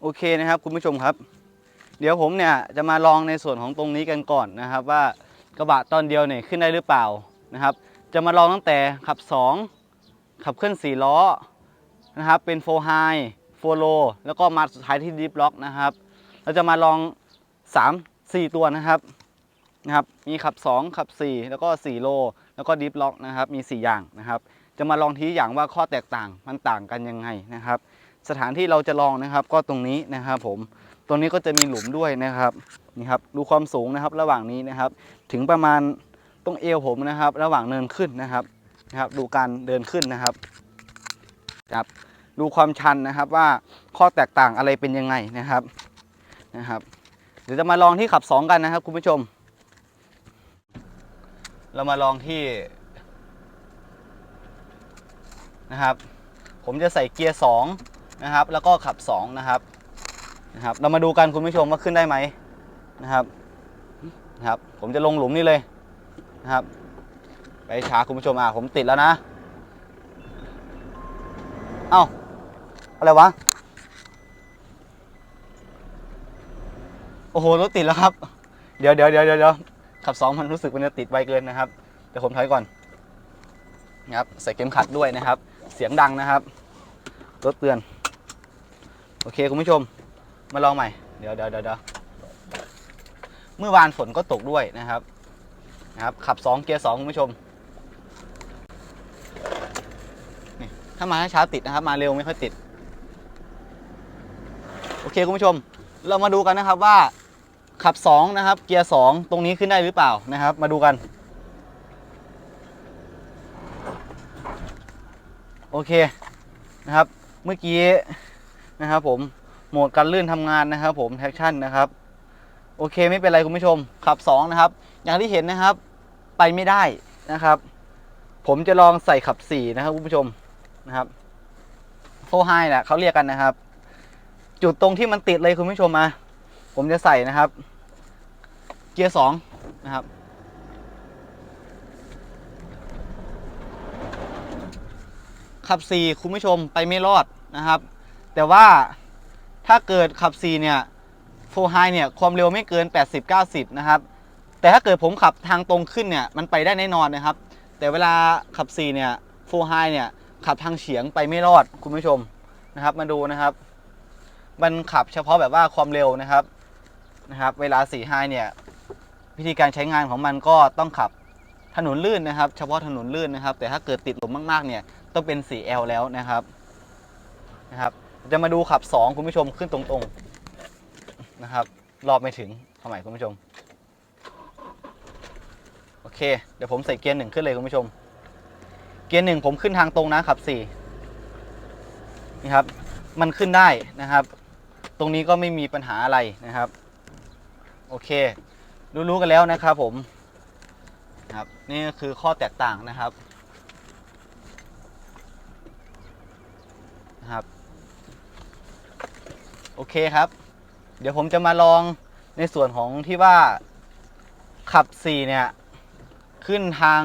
โอเคนะครับคุณผู้ชมครับ เดี๋ยวผมเนี่ยจะมาลองในส่วนของตรงนี้กันก่อนนะครับ ว่ากระบะตอนเดียวเนี่ยขึ้นได้หรือเปล่านะครับ จะมาลองตั้งแต่ขับ 2 ขับเคลื่อน4ล้อนะครับ เป็นโฟไฮโฟโลแล้วก็มาสุดท้ายที่ดิฟล็อกนะครับ เราจะมาลอง 3 4 ตัวนะครับนะครับ มีขับ 2 ขับ 4 แล้วก็ 4 โล แล้วก็ดิฟล็อกนะครับ มี 4 อย่างนะครับ จะมาลองทีอย่างว่าข้อแตกต่างมันต่างกันยังไงนะครับ สถานที่เราจะลองนะครับ ก็ตรงนี้นะครับผมตรงนี้ก็จะมีหลุมด้วยนะครับนี่ครับดูความสูงนะครับระหว่างนี้นะครับ ถึงประมาณตรงเอวผมนะครับ ระหว่างเนินขึ้นนะครับนะครับ ดูการเดินขึ้นนะครับครับดูความชันนะครับว่าข้อแตกต่างอะไรเป็นยังไงนะครับนะครับ เดี๋ยวจะมาลองที่ขับ 2 กันนะครับ คุณผู้ชม เรามาลองที่นะครับ ผมจะใส่เกียร์2 นะครับ แล้วก็ขับ2นะครับนะครับ เรามาดูกันคุณผู้ชมว่าขึ้นได้ไหมนะครับนะครับ ผมจะลงหลุมนี่เลยนะครับ ไปช้าคุณผู้ชมอะผมติดแล้วนะ เอ้าอะไรวะ โอ้โหรถติดแล้วครับ เดี๋ยวเดี๋ยวเดี๋ยวเดี๋ยวขับสองมันรู้สึกมันจะติดไวเกินนะครับเดี๋ยวผมถอยก่อนนะครับใส่เข็มขัดด้วยนะครับ เสียงดังนะครับรถเตือน โอเคคุณผู้ชม มาลองใหม่ เดี๋ยวเดี๋ยวเดี๋ยวเมื่อวานฝนก็ตกด้วยนะครับ นะครับ ขับ 2 เกียร์ 2 คุณผู้ชม นี่ ถ้ามาช้าๆติดนะครับ มาเร็วไม่ค่อยติด โอเคคุณผู้ชม เรามาดูกันนะครับว่าขับ 2 นะครับ เกียร์ 2 ตรงนี้ขึ้นได้หรือเปล่านะครับ มาดูกัน โอเคนะครับ เมื่อกี้ นะครับผมโหมดการลื่นทำงานนะครับผมแท็กชั่นนะครับโอเคไม่เป็นไรคุณผู้ชมขับ 2 นะครับ อย่างที่เห็นนะครับไปไม่ได้นะครับ ผมจะลองใส่ขับ 4 นะครับคุณผู้ชมนะครับโฟไฮแหละเขาเรียกกันนะครับ จุดตรงที่มันติดเลยคุณผู้ชมมาผมจะใส่นะครับ เกียร์สองนะครับขับ 4 คุณผู้ชมไปไม่รอดนะครับ แต่ว่าถ้าเกิดขับ4เนี่ยโฟไฮเนี่ยความเร็วไม่เกิน 80-90 นะครับ แต่ถ้าเกิดผมขับทางตรงขึ้นเนี่ยมันไปได้แน่นอนนะครับ แต่เวลาขับ4เนี่ยโฟไฮเนี่ยขับทางเฉียงไปไม่รอดคุณผู้ชมนะครับมาดูนะครับ มันขับเฉพาะแบบว่าความเร็วนะครับนะครับ เวลา4 5เนี่ยวิธีการใช้งานของมันก็ต้องขับถนนลื่นนะครับ เฉพาะถนนลื่นนะครับ แต่ถ้าเกิดติดลมมากๆเนี่ยต้องเป็น 4L แล้วนะครับนะครับ จะมาดูขับ 2 คุณผู้ชมขึ้นตรงๆนะครับ รอบไม่ถึงทำไมคุณผู้ชม โอเค เดี๋ยวผมใส่เกียร์หนึ่งขึ้นเลยคุณผู้ชม เกียร์หนึ่งผมขึ้นทางตรงนะขับสี่นี่ครับ มันขึ้นได้นะครับ ตรงนี้ก็ไม่มีปัญหาอะไรนะครับ โอเค รู้ๆกันแล้วนะครับผมครับนี่ก็คือข้อแตกต่างนะครับ โอเคครับ เดี๋ยวผมจะมาลองในส่วนของที่ว่าขับ 4 เนี่ย ขึ้นทาง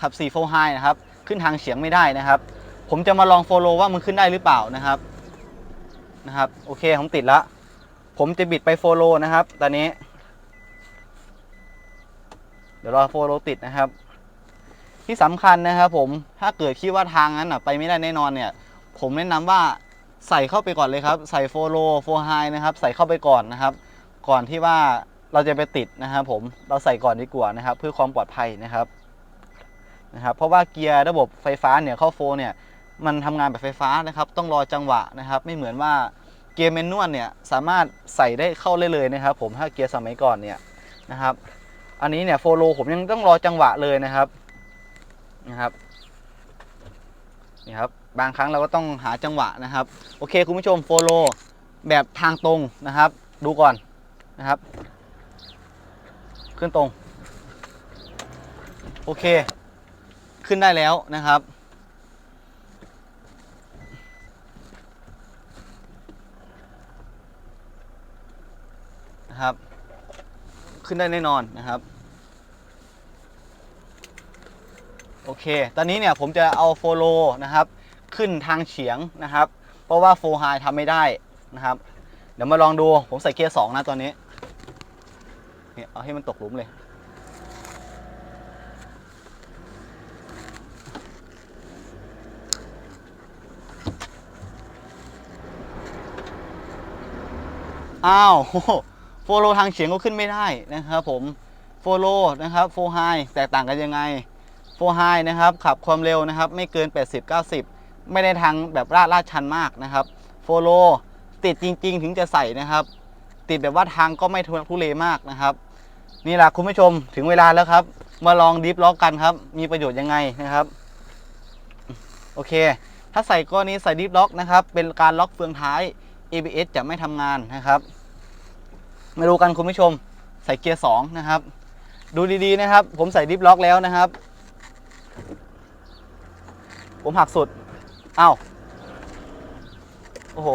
ขับ4 4 high นะครับ ขึ้นทางเฉียงไม่ได้นะครับ ผมจะมาลองโฟโลว่ามันขึ้นได้หรือเปล่านะครับนะครับ โอเคผมติดแล้วผมจะบิดไปโฟโลนะครับ ตอนนี้ เดี๋ยวรอโฟโลติดนะครับ ที่สำคัญนะครับผมถ้าเกิดคิดว่าทางนั้นไปไม่ได้แน่นอนเนี่ย ผมแนะนำว่า ใส่เข้าไปก่อนเลยครับ ใส่โฟโลโฟไฮนะครับ ใส่เข้าไปก่อนนะครับ ก่อนที่ว่าเราจะไปติดนะครับผมเราใส่ก่อนดีกว่านะครับ เพื่อความปลอดภัยนะครับนะครับ เพราะว่าเกียร์ระบบไฟฟ้าเนี่ยเข้าโฟเนี่ยมันทำงานแบบไฟฟ้านะครับ ต้องรอจังหวะนะครับ ไม่เหมือนว่าเกียร์แมนนวลเนี่ยสามารถใส่ได้เข้าเลยเลยนะครับ ผมถ้าเกียร์สมัยก่อนเนี่ยนะครับ อันนี้เนี่ยโฟโลผมยังต้องรอจังหวะเลยนะครับนะครับนี่ครับ บางครั้งเราก็ต้องหาจังหวะนะครับ โอเคคุณผู้ชมโฟโลแบบทางตรงนะครับ ดูก่อนนะครับ ขึ้นตรง โอเค ขึ้นได้แล้วนะครับ นะครับ ขึ้นได้แน่นอนนะครับโอเค ตอนนี้เนี่ยผมจะเอาโฟโลนะครับ ขึ้นทางเฉียงนะครับ เพราะว่าโฟไฮทำไม่ได้นะครับ เดี๋ยวมาลองดูผมใส่เกียร์สองนะตอนนี้เนี่ยเอาให้มันตกหลุมเลย อ้าวโฟโลทางเฉียงก็ขึ้นไม่ได้นะครับผมโฟโลนะครับโฟไฮแตกต่างกันยังไงโฟไฮนะครับขับความเร็วนะครับ ไม่เกิน 80-90 ไม่ได้ทางแบบลาดลาดชันมากนะครับโฟโลติดจริง ๆ ถึงจะใส่นะครับ ติดแบบว่าทางก็ไม่ทุรักทุเลมากนะครับ นี่แหละคุณผู้ชมถึงเวลาแล้วครับ มาลองดิฟล็อกกันครับ มีประโยชน์ยังไงนะครับ โอเค ถ้าใส่ก้อนนี้ใส่ดิฟล็อกนะครับ เป็นการล็อกเฟืองท้าย ABS จะไม่ทำงานนะครับมาดูกันคุณผู้ชม ใส่เกียร์2นะครับ ดูดีๆนะครับ ผมใส่ดิฟล็อกแล้วนะครับ ผมหักสุด อ้าว โอ้โห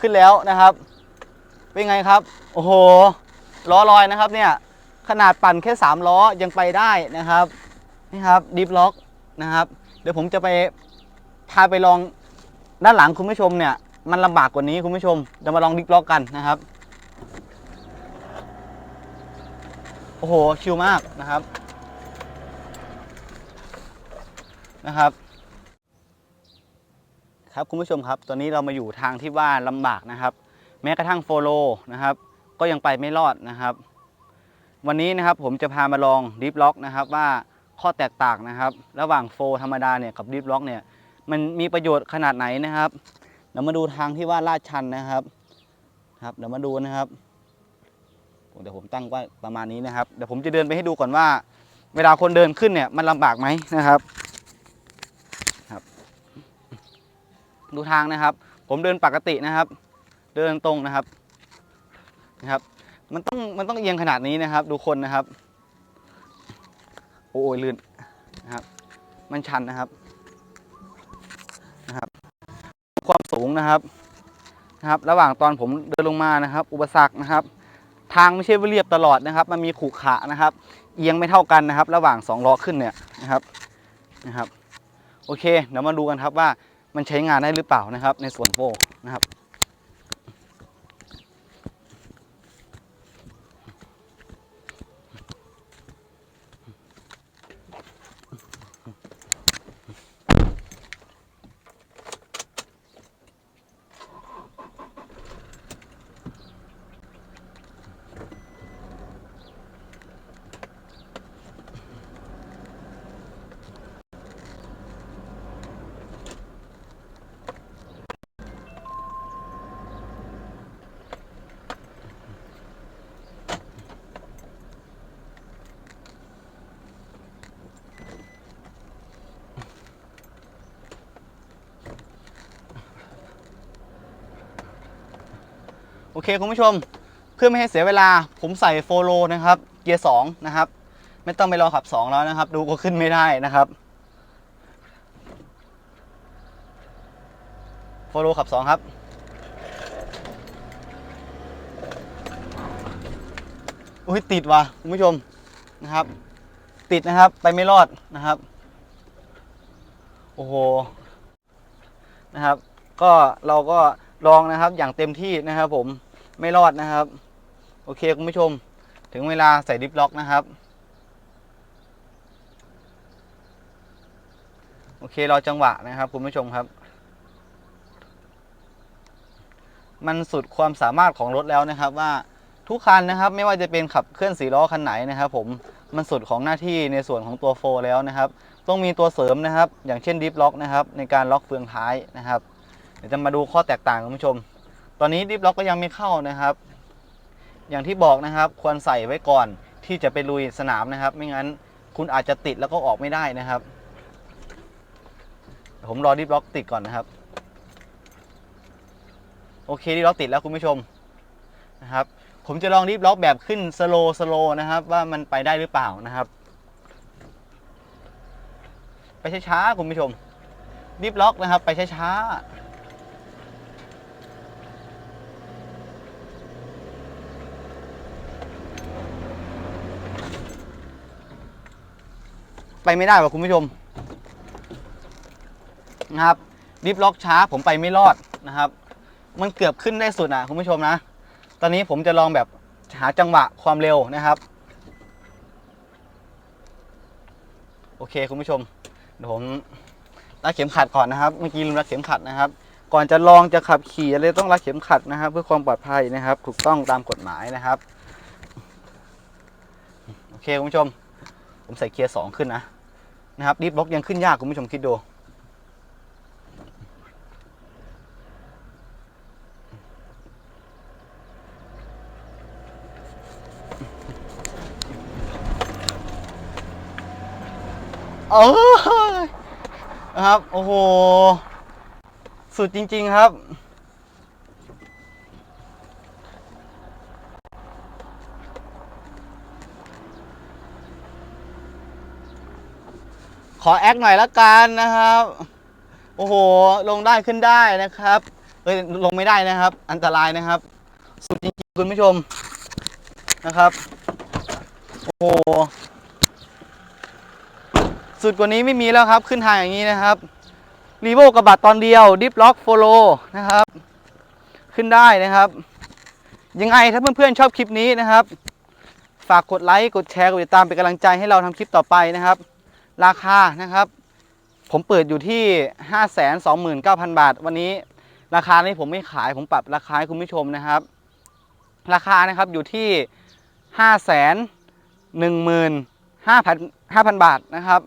ขึ้นแล้วนะครับ เป็นไงครับ โอ้โห ล้อลอยนะครับเนี่ย ขนาดปั่นแค่ 3 ล้อยังไปได้นะครับ นี่ครับดิฟล็อกนะครับ เดี๋ยวผมจะไปพาไปลองด้านหลังคุณผู้ชมเนี่ย มันลำบากกว่านี้คุณผู้ชมเดี๋ยวมาลองดิฟล็อกกันนะครับ โอ้โห ชิลมากนะครับ นะครับ ครับคุณผู้ชมครับ ตอนนี้เรามาอยู่ทางที่ว่าลำบากนะครับ แม้กระทั่งโฟโลนะครับ ก็ยังไปไม่รอดนะครับ วันนี้นะครับผมจะพามาลองดิฟล็อกนะครับ ว่าข้อแตกต่างนะครับ ระหว่างโฟธรรมดาเนี่ยกับดิฟล็อกเนี่ยมันมีประโยชน์ขนาดไหนนะครับเดี๋ยวมาดูทางที่ว่าลาดชันนะครับ ครับเดี๋ยวมาดูนะครับเดี๋ยวผมตั้งไว้ประมาณนี้นะครับ เดี๋ยวผมจะเดินไปให้ดูก่อนว่า เวลาคนเดินขึ้นเนี่ยมันลำบากไหมนะครับครับ ดูทางนะครับ ผมเดินปกตินะครับ เดินตรงนะครับนะครับ มันต้องมันต้องเอียงขนาดนี้นะครับ ดูคนนะครับ โอ้ยลื่นนะครับ มันชันนะครับนะครับ ความสูงนะครับนะครับ ระหว่างตอนผมเดินลงมานะครับ อุปสรรคนะครับ ทางไม่ใช่ว่าเรียบตลอดนะครับ มันมีขรุขระนะครับ เอียงไม่เท่ากันนะครับ ระหว่างสองล้อขึ้นเนี่ยนะครับนะครับ โอเคเดี๋ยวมาดูกันครับว่า มันใช้งานได้หรือเปล่านะครับ ในส่วนโฟนะครับ โอเคคุณผู้ชม เพื่อไม่ให้เสียเวลา ผมใส่โฟโลนะครับ เกียร์สองนะครับ ไม่ต้องไปรอขับ 2 แล้วนะครับ ดูก็ขึ้นไม่ได้นะครับโฟโลขับ 2 ครับอุ้ยติดว่ะคุณผู้ชมนะครับ ติดนะครับไปไม่รอดนะครับ โอ้โหนะครับ ก็เราก็ ลองนะครับอย่างเต็มที่นะครับ ผมไม่รอดนะครับ โอเคคุณผู้ชม ถึงเวลาใส่ดิฟล็อกนะครับ โอเครอจังหวะนะครับ คุณผู้ชมครับ มันสุดความสามารถของรถแล้วนะครับ ว่าทุกคันนะครับ ไม่ว่าจะเป็นขับเคลื่อนสีล้อคันไหนนะครับ ผมมันสุดของหน้าที่ในส่วนของตัวโฟแล้วนะครับ ต้องมีตัวเสริมนะครับ อย่างเช่นดิฟล็อกนะครับ ในการล็อกเฟืองท้ายนะครับ เดี๋ยวจะมาดูข้อแตกต่างคุณผู้ชม ตอนนี้ดิฟล็อกก็ยังไม่เข้านะครับ อย่างที่บอกนะครับ ควรใส่ไว้ก่อนที่จะไปลุยสนามนะครับ ไม่งั้นคุณอาจจะติดแล้วก็ออกไม่ได้นะครับ ผมรอดิฟล็อกติดก่อนนะครับ โอเคดิฟล็อกติดแล้วคุณผู้ชมนะครับ ผมจะลองดิฟล็อกแบบขึ้นสโลสโลนะครับ ว่ามันไปได้หรือเปล่านะครับ ไปช้าๆคุณผู้ชมดิฟล็อกนะครับ ไปช้าๆ ไปไม่ได้ว่ะคุณผู้ชมนะครับดิฟล็อกช้าผมไปไม่รอดนะครับ มันเกือบขึ้นได้สุดนะคุณผู้ชมนะ ตอนนี้ผมจะลองแบบหาจังหวะความเร็วนะครับ โอเคคุณผู้ชมเดี๋ยวผมรัดเข็มขัดก่อนนะครับ เมื่อกี้ลืมรัดเข็มขัดนะครับ ก่อนจะลองจะขับขี่อะไรต้องรัดเข็มขัดนะครับ เพื่อความปลอดภัยนะครับ ถูกต้องตามกฎหมายนะครับ โอเคคุณผู้ชม ผมใส่เกียร์สองขึ้นนะนะครับดิฟล็อกยังขึ้นยากคุณผู้ชมคิดดูเออนะครับ โอ้โห สุดจริง ๆ ครับ ขอแอคหน่อยละกันนะครับ โอ้โห ลงได้ขึ้นได้นะครับเอ้ยลงไม่ได้นะครับ อันตรายนะครับ สุดจริงๆคุณผู้ชมนะครับ โอ้โห สุดกว่านี้ไม่มีแล้วครับ ขึ้นทางอย่างนี้นะครับรีโวกระบะตอนเดียวดิฟล็อกโฟโลนะครับ ขึ้นได้นะครับ ยังไงถ้าเพื่อนๆชอบคลิปนี้นะครับ ฝากกดไลค์ กดแชร์ กดติดตามเป็นกำลังใจให้เราทำคลิปต่อไปนะครับ ราคานะครับ ผมเปิดอยู่ที่ 529,000 บาท วันนี้ราคานี้ผมไม่ขายผมปรับราคาให้คุณผู้ชมนะครับ ราคานะครับอยู่ที่ 5 1 5 0 0 5,000 บาทนะครับ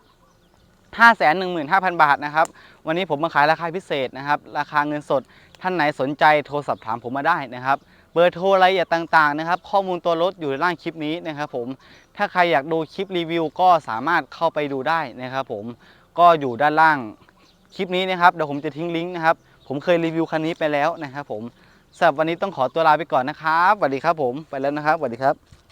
5 1 5 0 0 0 บาทนะครับ วันนี้ผมมาขายราคาพิเศษนะครับ ราคาเงินสดท่านไหนสนใจโทรสอบถามผมมาได้นะครับ เบอร์โทรรายละเอียดต่างๆนะครับ ข้อมูลตัวรถอยู่ในล่างคลิปนี้นะครับผม ถ้าใครอยากดูคลิปรีวิวก็สามารถเข้าไปดูได้นะครับผม ก็อยู่ด้านล่างคลิปนี้นะครับ เดี๋ยวผมจะทิ้งลิงก์นะครับ ผมเคยรีวิวคันนี้ไปแล้วนะครับผมสำหรับวันนี้ต้องขอตัวลาไปก่อนนะครับสวัสดีครับผม ไปแล้วนะครับสวัสดีครับ